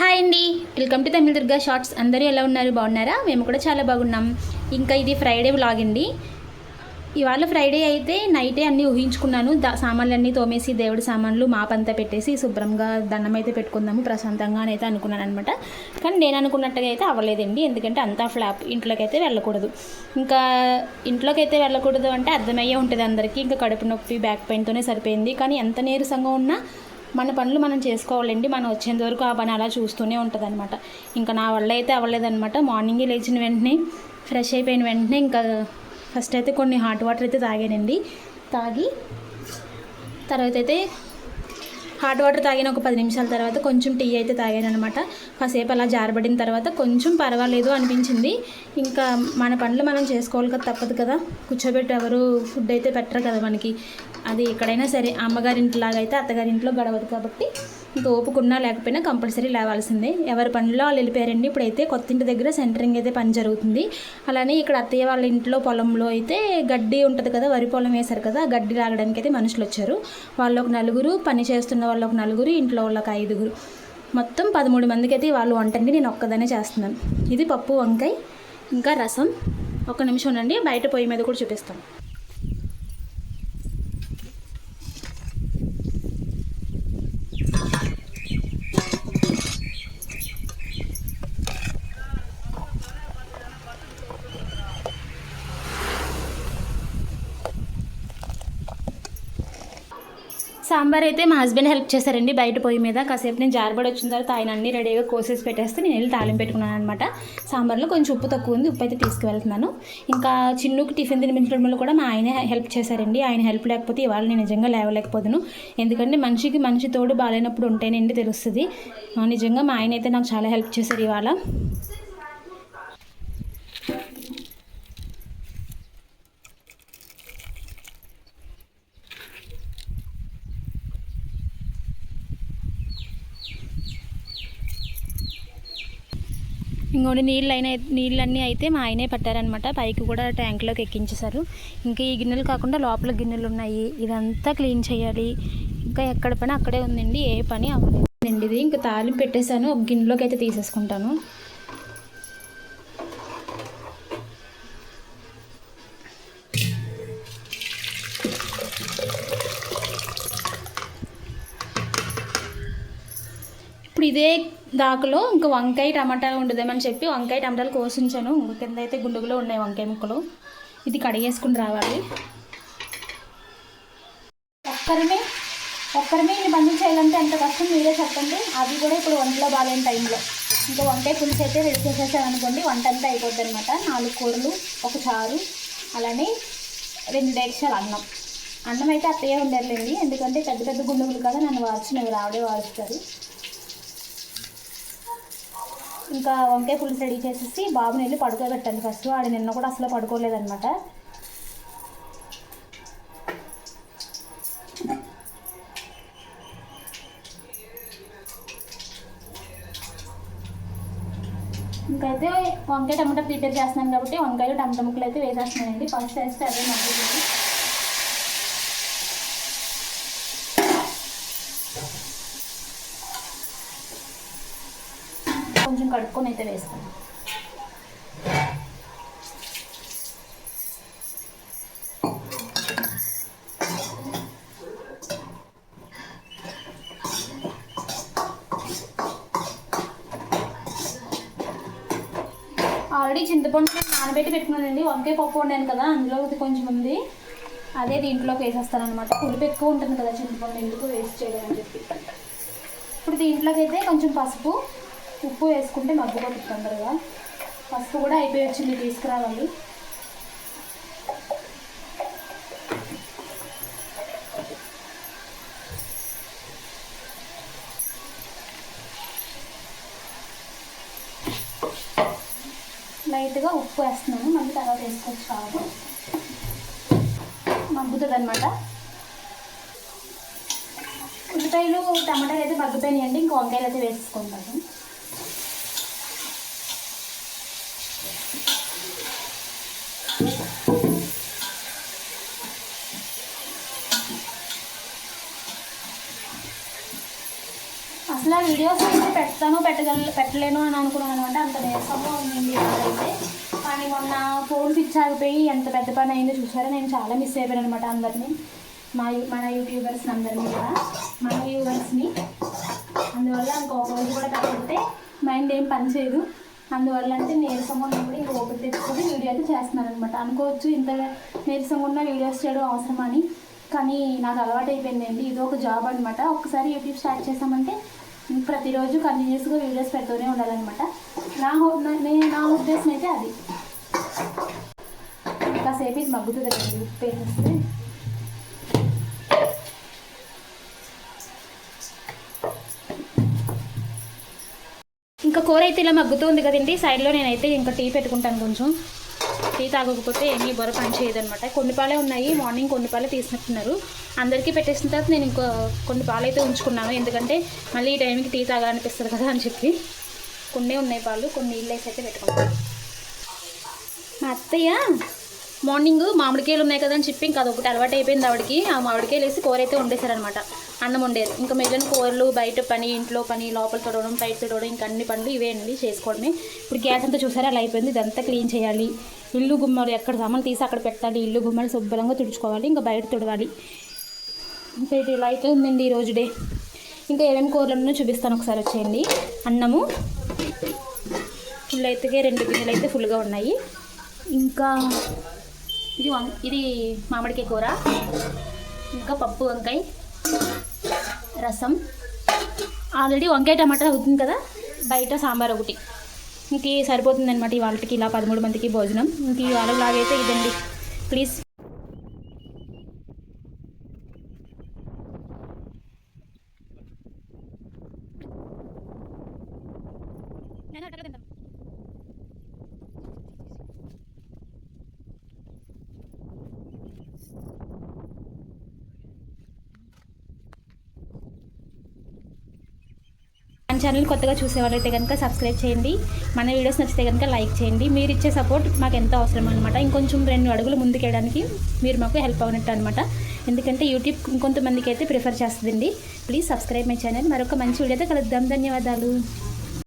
Hi అండి. Welcome to Tamil Durga Shorts. అందరూ ఎలా ఉన్నారు? బాగున్నారా? మేము కూడా చాలా బాగున్నాం. ఇంకా ఇది ఫ్రైడే వ్లాగ్ అండి. ఇవాళ ఫ్రైడే అయితే నైటే అన్నీ ఊహించుకున్నాను. దా సామాన్లన్నీ తోమేసి దేవుడి సామాన్లు మాపంతా పెట్టేసి శుభ్రంగా దండం అయితే పెట్టుకుందాము ప్రశాంతంగా అని అయితే అనుకున్నాను అనమాట కానీ నేను అనుకున్నట్టుగా అయితే అవ్వలేదండి. ఎందుకంటే అంతా ఫ్లాప్. ఇంట్లోకి అయితే వెళ్ళకూడదు. ఇంకా ఇంట్లోకి అయితే వెళ్ళకూడదు అంటే అర్థమయ్యే ఉంటుంది అందరికీ. ఇంకా కడుపు నొప్పి బ్యాక్ పెయిన్తోనే సరిపోయింది. కానీ ఎంత నీరసంగా ఉన్నా మన పనులు మనం చేసుకోవాలండి. మనం వచ్చేంత వరకు ఆ పని అలా చూస్తూనే ఉంటుంది అనమాట ఇంకా నా వల్ల అయితే అవ్వలేదన్నమాట. మార్నింగే లేచిన వెంటనే ఫ్రెష్ అయిపోయిన వెంటనే ఇంకా ఫస్ట్ అయితే కొన్ని హాట్ వాటర్ అయితే తాగానండి. తాగి తర్వాత అయితే హాట్ వాటర్ తాగిన ఒక పది నిమిషాల తర్వాత కొంచెం టీ అయితే తాగాను అనమాట కాసేపు అలా జారబడిన తర్వాత కొంచెం పర్వాలేదు అనిపించింది. ఇంకా మన పనులు మనం చేసుకోవాలి కదా తప్పదు కదా. కూర్చోబెట్టి ఎవరు ఫుడ్ అయితే పెట్టరు కదా మనకి. అది ఎక్కడైనా సరే అమ్మగారింట్లాగా అయితే అత్తగారింట్లో గడవదు కాబట్టి ఇంకా ఓపుకున్నా లేకపోయినా కంపల్సరీ లేవాల్సిందే. ఎవరి పనిలో వాళ్ళు వెళ్ళిపోయారండి. ఇప్పుడైతే కొత్త ఇంటి దగ్గర సెంటరింగ్ అయితే పని జరుగుతుంది. అలానే ఇక్కడ అత్తయ్య వాళ్ళ ఇంట్లో పొలంలో అయితే గడ్డి ఉంటుంది కదా వరి పొలం వేశారు కదా గడ్డి లాగడానికి అయితే మనుషులు వచ్చారు. వాళ్ళు ఒక నలుగురు పని చేస్తున్న వాళ్ళు ఒక నలుగురు ఇంట్లో వాళ్ళకి ఒక ఐదుగురు. మొత్తం పదమూడు మందికి అయితే వాళ్ళు వంటండి నేను ఒక్కదానే చేస్తున్నాను. ఇది పప్పు వంకాయ ఇంకా రసం. ఒక నిమిషం ఉండండి. బయట పొయ్యి మీద కూడా చూపిస్తాను. సాంబార్ అయితే మా హస్బెండ్ హెల్ప్ చేశారండి బయట పొయ్యి మీద. కాసేపు నేను జారబడి వచ్చిన తర్వాత ఆయన అన్ని రెడీగా కోసేసి పెట్టేస్తే నేను వెళ్ళి తాలింపు పెట్టుకున్నాను అనమాట సాంబార్లో కొంచెం ఉప్పు తక్కువ ఉంది ఉప్పు అయితే తీసుకువెళ్తున్నాను. ఇంకా చిన్నుకి టిఫిన్ తినిపించడంలో కూడా మా ఆయనే హెల్ప్ చేశారండి. ఆయన హెల్ప్ లేకపోతే ఇవాళ నేను నిజంగా లేవలేకపోదును. ఎందుకంటే మనిషికి మనిషి తోడు బాగాలేనప్పుడు ఉంటేనండి తెలుస్తుంది. నిజంగా మా ఆయన అయితే నాకు చాలా హెల్ప్ చేశారు ఇవాళ. ఇంకోటి నీళ్ళు అయినా నీళ్ళన్నీ అయితే మా ఆయనే పట్టారనమాట పైకి కూడా ట్యాంక్లోకి ఎక్కించేశారు. ఇంకా ఈ గిన్నెలు కాకుండా లోపల గిన్నెలు ఉన్నాయి. ఇదంతా క్లీన్ చేయాలి. ఇంకా ఎక్కడ పని అక్కడే ఉందండి. ఏ పని అవ్వలేదండి ఇది. ఇంకా తాలింపు పెట్టేశాను. ఒక గిన్నెలోకి అయితే తీసేసుకుంటాను. ఇప్పుడు ఇదే దాకలో ఇంకా వంకాయ టమాటా ఉండదేమని చెప్పి వంకాయ టమాటాలు కోసించాను. కింద అయితే గుండుగులో ఉన్నాయి వంకాయ ముక్కలు. ఇది కడిగేసుకుని రావాలి. ఒక్కరిమే ఒక్కరిమే ఇన్ని పనులు చేయాలంటే ఎంత కష్టం మీరే చెప్పండి. అవి కూడా ఇప్పుడు వంటలో బాగాలేని టైంలో. ఇంకా వంకాయ పులుసు అయితే రెడీ చేసేసాను అనుకోండి వంట అంతా అయిపోద్ది అనమాట నాలుగు కూరలు ఒక చారు అలానే రెండు డేక్షాలు అన్నం. అన్నం అయితే అత్తయ్య ఉండర్లేండి ఎందుకంటే పెద్ద పెద్ద గుండుగులు కదా నన్ను వార్చినవి రావడే వారుస్తారు ఇంకా వంకాయ పులుసు రెడీ చేసేసి బాబుని వెళ్ళి పడుకోబెట్టాను ఫస్ట్. వాడు నిన్న కూడా అసలు పడుకోలేదన్నమాట. ఇంకైతే వంకాయ టమాటా ప్రిపేర్ చేస్తున్నాను కాబట్టి వంకాయలు టమాటా ముక్కలు అయితే వేసేస్తున్నానండి. ఫస్ట్ వేస్తే అదే మంచిది. కొంచెం కడుక్కొని అయితే వేస్తాను. ఆల్రెడీ చింతపండు నేను నానబెట్టి పెట్టుకున్నానండి. వంకాయ పప్పు వండాను కదా అందులో కొంచెం ఉంది. అదే దీంట్లోకి వేసేస్తాను అనమాట పులుపు ఎక్కువ ఉంటుంది కదా చింతపండు ఎందుకు వేస్ట్ చేయడం అని చెప్పి. ఇప్పుడు దీంట్లోకి అయితే కొంచెం పసుపు ఉప్పు వేసుకుంటే మగ్గిపోతుంది తొందరగా. పసుపు కూడా అయిపోయి వచ్చింది తీసుకురావాలి. లైట్గా ఉప్పు వేస్తున్నాను మళ్ళీ తర్వాత వేసుకోవచ్చు కావాలి మగ్గుతుంది అనమాట ఉల్లిపాయలు టమాటాలు అయితే మగ్గిపోయినాయండి ఇంకా వంకాయలు అయితే వేసుకుంటాను అసలు వీడియోస్ అయితే పెడతాను పెట్టగల పెట్టలేను అని అనుకున్నాను అనమాట. అంత నీరసంగా ఉంది అయితే కానీ మొన్న ఫోన్ పిచ్చి ఆగిపోయి ఎంత పెద్ద పని అయిందో చూసారా? నేను చాలా మిస్ అయిపోయాను అనమాట అందరినీ. మా మన యూట్యూబర్స్ అందరినీ కూడా. మన వ్యూవర్స్ని అందువల్ల ఇంకొక రోజు కూడా కాకపోతే మైండ్ ఏం పని చేయదు. అందువల్ల అంటే నీరసంగా ఉన్నప్పుడు ఇంకా ఓపిక తెచ్చుకొని వీడియో అయితే చేస్తున్నాను అనమాట. అనుకోవచ్చు ఇంత నీరసంగా ఉన్న వీడియోస్ చేయడం అవసరమని కానీ నాకు అలవాటు అయిపోయిందండి. ఇది ఒక జాబ్ అనమాట. ఒకసారి యూట్యూబ్ స్టార్ట్ చేసామంటే ప్రతిరోజు కంటిన్యూస్గా వీడియోస్ పెడుతూనే ఉండాలన్నమాట. నా నేను నా- నా ఉద్దేశం అయితే అది. కాసేపు ఇది మగ్గుతుంది కదండి ఉప్పు వేసేస్తే. ఇంకా కూర అయితే ఇలా మగ్గుతుంది కదండి. సైడ్లో నేనైతే ఇంకా టీ పెట్టుకుంటాను కొంచెం. టీ తాగకపోతే ఏమీ బొర పని చేయదనమాట కొన్ని పాలే ఉన్నాయి మార్నింగ్ కొన్ని పాలే తీసినట్టున్నారు. అందరికీ పెట్టేసిన తర్వాత నేను ఇంకో కొన్ని పాలు అయితే ఉంచుకున్నాను. ఎందుకంటే మళ్ళీ ఈ టైంకి టీ తాగాలనిపిస్తుంది కదా అని చెప్పి. కొన్ని ఉన్నాయి పాలు కొన్ని నీళ్ళు వేసి అయితే పెట్టుకుంటాను మా అత్తయ్య మార్నింగ్ మామిడికాయలు ఉన్నాయి కదా అని చెప్పి ఇంకా అదొకటి అలవాటు అయిపోయింది ఆవిడకి. ఆ మామిడికాయలు వేసి కూర అయితే వండేశారనమాట అన్నం వండేది. ఇంకా మిగిలిన కూరలు బయట పని ఇంట్లో పని లోపల తొడవడం బయట తొడవడం ఇంకా అన్ని పనులు ఇవే అండి చేసుకోవడమే. ఇప్పుడు గ్యాస్ అంతా చూసారా? అలా అయిపోయింది. ఇదంతా క్లీన్ చేయాలి. ఇల్లు గుమ్మలు ఎక్కడ సామాన్లు తీసి అక్కడ పెట్టాలి. ఇల్లు గుమ్మలు శుభ్రంగా తుడుచుకోవాలి. ఇంకా బయట తుడవాలి. ఇంకా ఇది ఇలా అయితే ఉందండి ఈ రోజు డే ఇంకా ఏమేమి కూరలు ఉన్నాయో చూపిస్తాను ఒకసారి వచ్చేయండి. అన్నము ఫుల్ అయితే రెండు గిన్నెలు అయితే ఫుల్గా ఉన్నాయి. ఇంకా ఇది వం ఇది మామిడికాయ కూర. ఇంకా పప్పు వంకాయ రసం. ఆల్రెడీ వంకాయ టమాటా అవుతుంది కదా? బయట సాంబార్ ఒకటి. ఇంక సరిపోతుంది అనమాట ఇవాళకి ఇలా పదమూడు మందికి భోజనం. ఇంక ఇవాళ లాగైతే ఇదండి. ప్లీజ్ ఛానల్ కొత్తగా చూసేవాళ్ళైతే కనుక సబ్స్క్రైబ్ చేయండి. మన వీడియోస్ నచ్చితే కనుక లైక్ చేయండి. మీరు ఇచ్చే సపోర్ట్ మాకు ఎంతో అవసరం అనమాట ఇంకొంచెం రెండు అడుగులు ముందుకేయడానికి మీరు మాకు హెల్ప్ అవునట్టు అనమాట ఎందుకంటే యూట్యూబ్ ఇంకొంతమందికి అయితే ప్రిఫర్ చేస్తుందండి. ప్లీజ్ సబ్స్క్రైబ్ మై ఛానల్ మరొక మంచి వీడియోతో కలుద్దాం. ధన్యవాదాలు.